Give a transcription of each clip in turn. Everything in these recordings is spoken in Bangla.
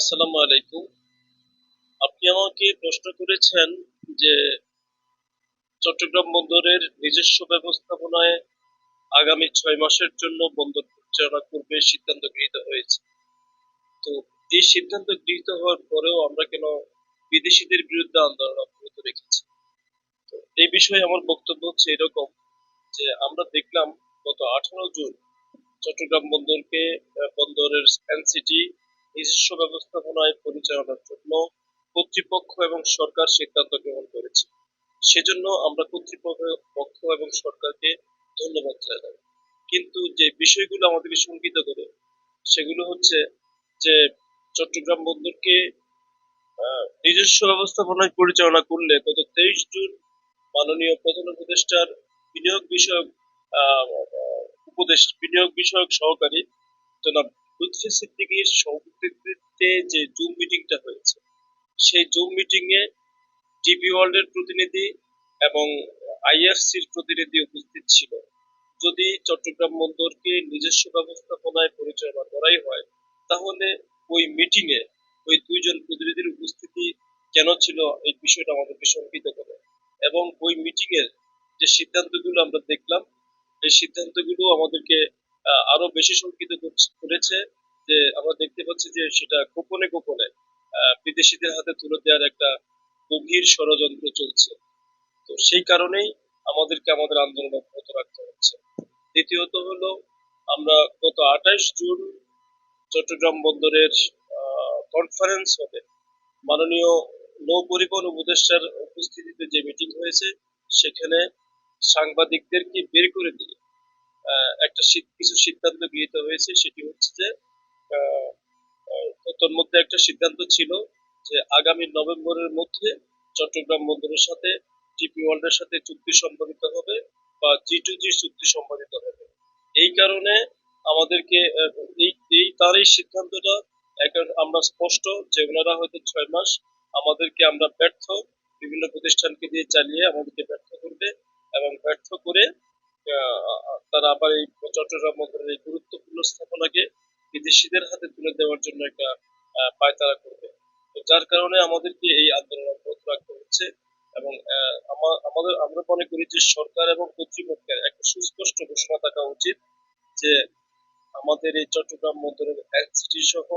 আসসালামু আলাইকুম। আপনি আমাকে প্রশ্ন করেছেন যে চট্টগ্রাম বন্দরের নিজস্ব ব্যবস্থাপনায় আগামী ছয় মাসের জন্য বন্দর পরিচালনা করবে সিদ্ধান্ত গৃহীত হয়েছে। তো এই সিদ্ধান্ত গৃহীত হওয়ার পরেও আমরা কেন বিদেশিদের বিরুদ্ধে আন্দোলন অব্যাহত রেখেছি? তো এই বিষয়ে আমার বক্তব্য হচ্ছে এরকম যে আমরা দেখলাম গত আঠারো জুন চট্টগ্রাম বন্দরকে বন্দরের এনসিটি নিজস্ব ব্যবস্থাপনায় পরিচালনার জন্য কর্তৃপক্ষ এবং সরকার সিদ্ধান্ত গ্রহণ করেছে। সেজন্য আমরা কর্তৃপক্ষ এবং সরকারকে ধন্যবাদ জানাই। কিন্তু যে বিষয়গুলো আমাদেরকে শঙ্কিত করে, সেগুলো হচ্ছে যে চট্টগ্রাম বন্দরকে নিজস্ব ব্যবস্থাপনায় পরিচালনা করলে গত তেইশ জুন মাননীয় প্রধান উপদেষ্টার বিনিয়োগ বিষয়ক উপদেশ, বিনিয়োগ বিষয়ক সহকারী জনাব লুৎফি সিদ্দিকীর সভাপতিত্বে যে জুম মিটিংটা হয়েছে, সেই জুম মিটিং এ ডিবি ওয়ার্ল্ডের প্রতিনিধি এবং আইএফসির প্রতিনিধি উপস্থিত ছিল। যদি চট্টগ্রাম বন্দরকে নিজস্ব ব্যবস্থাপনায় পরিচালনা করাই হয়, তাহলে ওই মিটিং এ ওই দুইজন প্রতিনিধির উপস্থিতি কেন ছিল এই বিষয়টা আমাদেরকে শঙ্কিত করে। এবং ওই মিটিং এর যে সিদ্ধান্তগুলো আমরা দেখলাম, এই সিদ্ধান্তগুলো আমাদেরকে আরও বেশি শঙ্কিত করছে- যে আমরা দেখতে পাচ্ছি যে সেটা গোপনে গোপনে বিদেশিদের হাতে তুলে দেওয়ার একটা গভীর ষড়যন্ত্র চলছে। তো সেই কারণেই আমাদেরকে আমাদের আন্দোলন অব্যাহত রাখতে হচ্ছে। দ্বিতীয়ত হলো, আমরা গত আঠাশ জুন চট্টগ্রাম বন্দরের কনফারেন্স হবে মাননীয় নৌ পরিবহন উপদেষ্টার উপস্থিতিতে যে মিটিং হয়েছে, সেখানে সাংবাদিকদেরকে বের করে দিয়ে একটা কিছু সিদ্ধান্ত গৃহীত হয়েছে। সেটি হচ্ছে যে আহ, আহ, তোর মধ্যে একটা সিদ্ধান্ত ছিল যে আগামী নভেম্বরের মধ্যে চট্টগ্রাম বন্দরের সাথে জিপি ওয়ার্ল্ডের সাথে চুক্তি সম্পাদিত হবে বা জি টু জি চুক্তি সম্পাদিত হবে। এই কারণে আমাদেরকে এই এই তার এই সিদ্ধান্তটা আমরা স্পষ্ট যে ওনারা হয়তো ছয় মাস আমাদেরকে আমরা ব্যর্থ বিভিন্ন প্রতিষ্ঠানকে দিয়ে চালিয়ে আমাদেরকে ব্যর্থ করবে এবং ব্যর্থ করে তারা আবার এই চট্টগ্রাম বন্দরের এই গুরুত্বপূর্ণ স্থাপনাকে বিদেশিদের হাতে তুলে দেওয়ার জন্য একটা পায়তারা করবে। যার কারণে আমাদেরকে এই আন্দোলন অব্যাহত রাখতে হচ্ছে এবং আমাদের, আমরা মনে করি যে সরকার এবং কর্তৃপক্ষের একটা সুস্পষ্ট ঘোষণা থাকা উচিত যে আমাদের এই চট্টগ্রাম বন্দরের এনসিটি সহ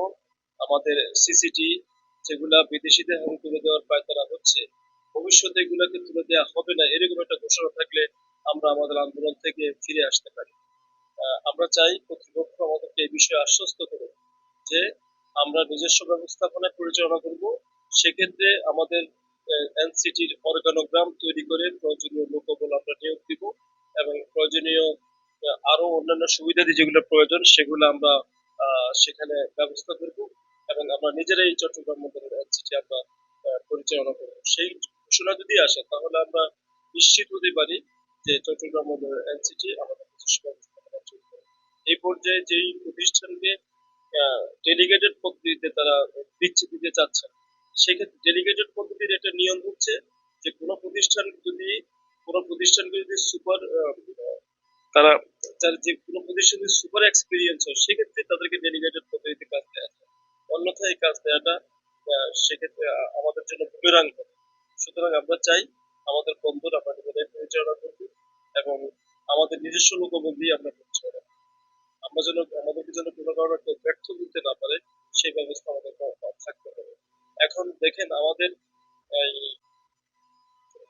আমাদের সিসিটি যেগুলা বিদেশিদের হাতে তুলে দেওয়ার পায়তারা হচ্ছে, ভবিষ্যতে এগুলাকে তুলে দেওয়া হবে না, এরকম একটা ঘোষণা থাকলে আমরা আমাদের আন্দোলন থেকে ফিরে আসতে পারি। আমরা চাই কর্তৃপক্ষ আমাদেরকে এই বিষয়ে আশ্বস্ত করুন যে আমরা নিজস্ব ব্যবস্থাপনায় পরিচালনা করব। সেক্ষেত্রে আমাদের এনসিটির অর্গানোগ্রাম তৈরি করে প্রয়োজনীয় লোকবল আমরা নিয়োগ দিব এবং প্রয়োজনীয় আরও অন্যান্য সুবিধাদি যেগুলো প্রয়োজন সেগুলো আমরা সেখানে ব্যবস্থা করব এবং আমরা নিজেরাই চট্টগ্রাম বন্দরের এনসিটি আমরা পরিচালনা করব। সেই ঘোষণা যদি আসে তাহলে আমরা নিশ্চিত হতে পারি যে চট্টগ্রাম বন্দরের এনসিটি আমাদের এই পর্যায়ে যেই প্রতিষ্ঠানকে ডেলিগেটেড পদ্ধতিতে তারা দিচ্ছে দিতে চাচ্ছেন সেক্ষেত্রে ডেলিগেটেড পদ্ধতির একটা নিয়ম হচ্ছে যে কোনো প্রতিষ্ঠান যদি, কোনো প্রতিষ্ঠানকে যদি সুপার তারা, তার যে কোনো প্রতিষ্ঠানের সুপার এক্সপিরিয়েন্স হয়, সেক্ষেত্রে তাদেরকে ডেলিগেটেড পদ্ধতিতে কাজ দেওয়া যায়। অন্যথায় কাজ দেওয়াটা সেক্ষেত্রে আমাদের জন্য বুমেরাং সুতরাং আমরা চাই আমাদের বন্ধুর নিজেরাই পরিচালনা করব এবং আমাদের নিজস্ব লোকবল দিয়ে আমরা পরিচালনা আমরা যেন, আমাদেরকে যেন কোনো কারণে কেউ ব্যর্থ করতে না পারে, সেই ব্যবস্থা আমাদের থাকতে হবে। এখন দেখেন আমাদের, এই,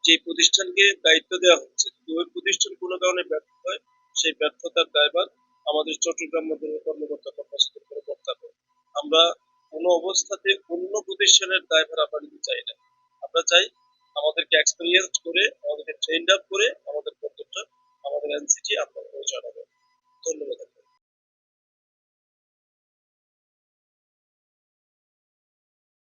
যে প্রতিষ্ঠানকে দায়িত্ব দেওয়া হচ্ছে যদি ওই প্রতিষ্ঠান কোনো কারণে ব্যর্থ হয় সেই ব্যর্থতার দায়ভার আমাদের চট্টগ্রাম মন্দিরের কর্মকর্তা কর্মচারী করে করতে হবে আমরা কোনো অবস্থাতে অন্য প্রতিষ্ঠানের দায়ভার আমরা নিতে চাই না। আমরা চাই আমাদেরকে এক্সপিরিয়েন্স করে, আমাদেরকে ট্রেন্ড আপ করে, আমাদের প্রত্যেকটা, আমাদের এনসিটি আপনার পরিচালনা হবে ধন্যবাদ।